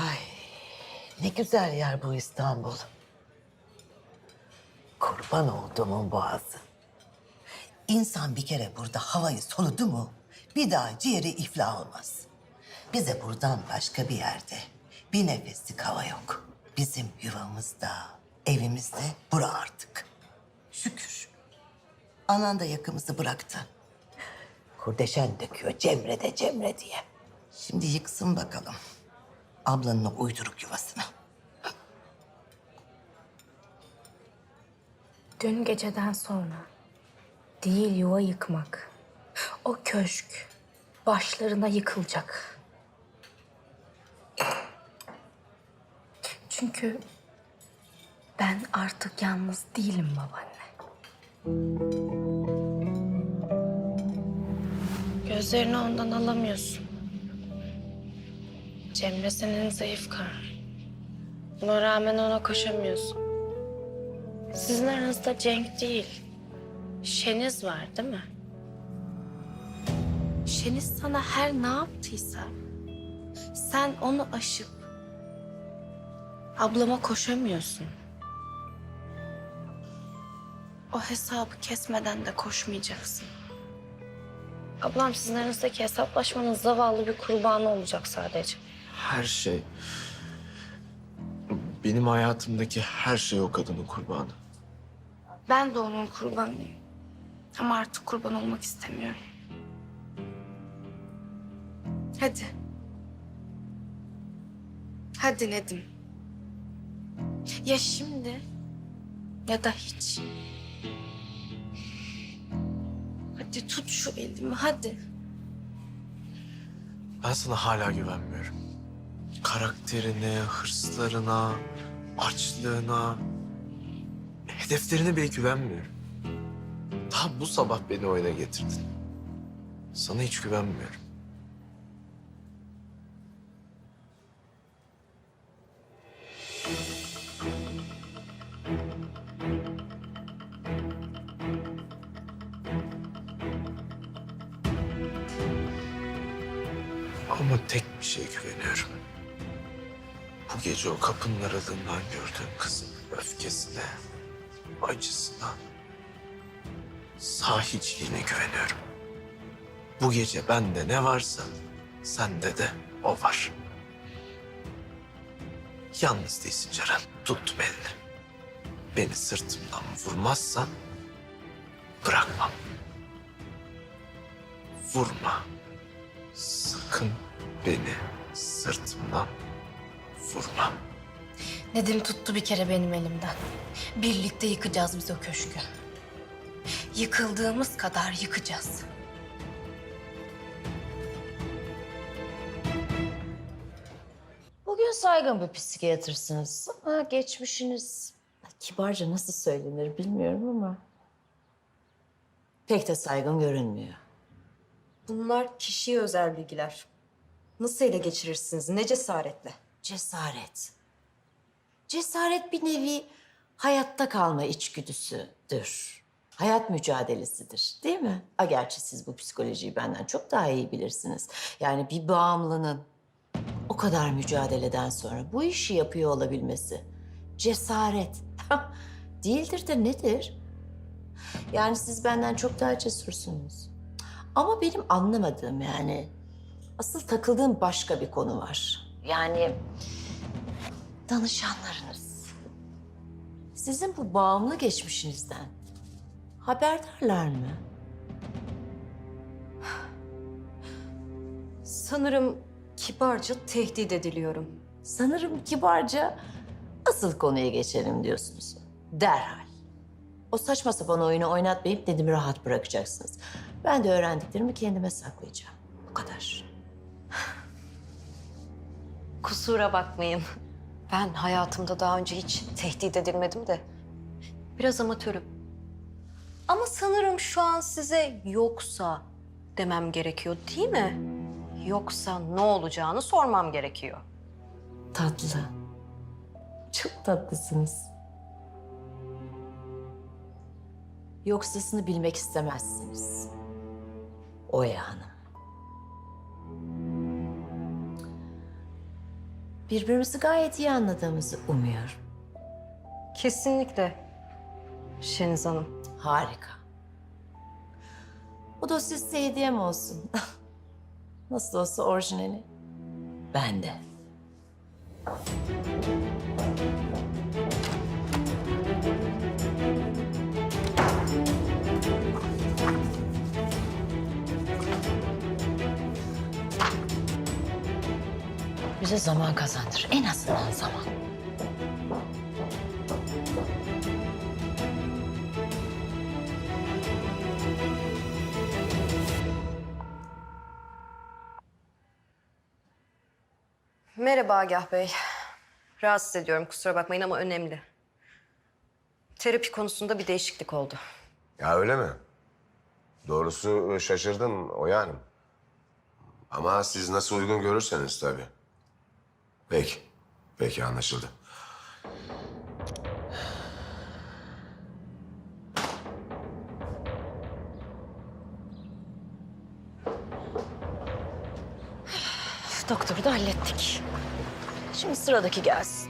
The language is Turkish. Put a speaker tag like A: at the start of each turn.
A: Ay ne güzel yer bu İstanbul. Kurban olduğumun boğazı. İnsan bir kere burada havayı soludu mu bir daha ciğeri iflah olmaz. Bize buradan başka bir yerde bir nefeslik hava yok. Bizim yuvamızda, evimizde bura artık. Şükür. Anan da yakımızı bıraktı. Kurdeşen döküyor Cemre de Cemre diye. Şimdi yıksın bakalım ablanın o uyduruk yuvasını.
B: Dün geceden sonra değil yuva yıkmak. O köşk başlarına yıkılacak. Çünkü ben artık yalnız değilim babaanne. Gözlerini ondan alamıyorsun. Cemre senin zayıf karar. Buna rağmen ona koşamıyorsun. Sizin aranızda Cenk değil, Şeniz var değil mi? Şeniz sana her ne yaptıysa sen onu aşıp ablama koşamıyorsun. O hesabı kesmeden de koşmayacaksın. Ablam sizin aranızdaki hesaplaşmanın zavallı bir kurbanı olacak sadece.
C: Her şey... Benim hayatımdaki her şey o kadının kurbanı.
B: Ben de onun kurbanıyım. Ama artık kurban olmak istemiyorum. Hadi. Hadi Nedim. Ya şimdi ya da hiç. Hadi tut şu elimi hadi.
C: Ben sana hala güvenmiyorum. Karakterine, hırslarına, açlığına, hedeflerine bile güvenmiyorum. Daha bu sabah beni oyuna getirdin. Sana hiç güvenmiyorum. Ama tek bir şeye güveniyorum. Bu gece o kapının aralığından gördüğüm kızın öfkesine, acısına, sahiciliğine güveniyorum. Bu gece bende ne varsa sende de o var. Yalnız değilsin Ceren. Tuttum elini. Beni sırtımdan vurmazsan bırakmam. Vurma. Sakın beni sırtımdan vurma.
B: Nedim tuttu bir kere benim elimden. Birlikte yıkacağız biz o köşkü. Yıkıldığımız kadar yıkacağız.
D: Bugün saygın bir psikiyatrsınız ama geçmişiniz kibarca nasıl söylenir bilmiyorum ama pek de saygın görünmüyor.
E: Bunlar kişiye özel bilgiler. Nasıl ele geçirirsiniz? Ne cesaretle?
D: Cesaret. Cesaret bir nevi hayatta kalma içgüdüsüdür. Hayat mücadelesidir değil mi? A gerçi siz bu psikolojiyi benden çok daha iyi bilirsiniz. Yani bir bağımlının o kadar mücadeleden sonra bu işi yapıyor olabilmesi cesaret değildir de nedir? Yani siz benden çok daha cesursunuz. Ama benim anlamadığım yani asıl takıldığım başka bir konu var. Yani danışanlarınız. Sizin bu bağımlı geçmişinizden haberdarlar mı?
E: Sanırım kibarca tehdit ediliyorum.
D: Sanırım kibarca asıl konuya geçelim diyorsunuz. Derhal. O saçma sapan oyunu oynatmayıp Nedim'i rahat bırakacaksınız. Ben de öğrendiklerimi kendime saklayacağım. Bu kadar.
F: Kusura bakmayın. Ben hayatımda daha önce hiç tehdit edilmedim de. Biraz amatörüm. Ama sanırım şu an size yoksa demem gerekiyor değil mi? Yoksa ne olacağını sormam gerekiyor.
D: Tatlı. Çok tatlısınız. Yoksasını bilmek istemezsiniz. Oya Hanım. Birbirimizi gayet iyi anladığımızı umuyorum.
F: Kesinlikle Şeniz Hanım.
D: Harika. Bu dosya size hediyem olsun. Nasıl olsa orijinali bende. Bize zaman kazandır. En azından zaman.
F: Merhaba Agah Bey. Rahatsız ediyorum kusura bakmayın ama önemli. Terapi konusunda bir değişiklik oldu.
G: Ya öyle mi? Doğrusu şaşırdım Oya Hanım. Ama siz nasıl uygun görürseniz tabii. Peki. Peki anlaşıldı.
D: Doktoru da hallettik. Şimdi sıradaki gelsin.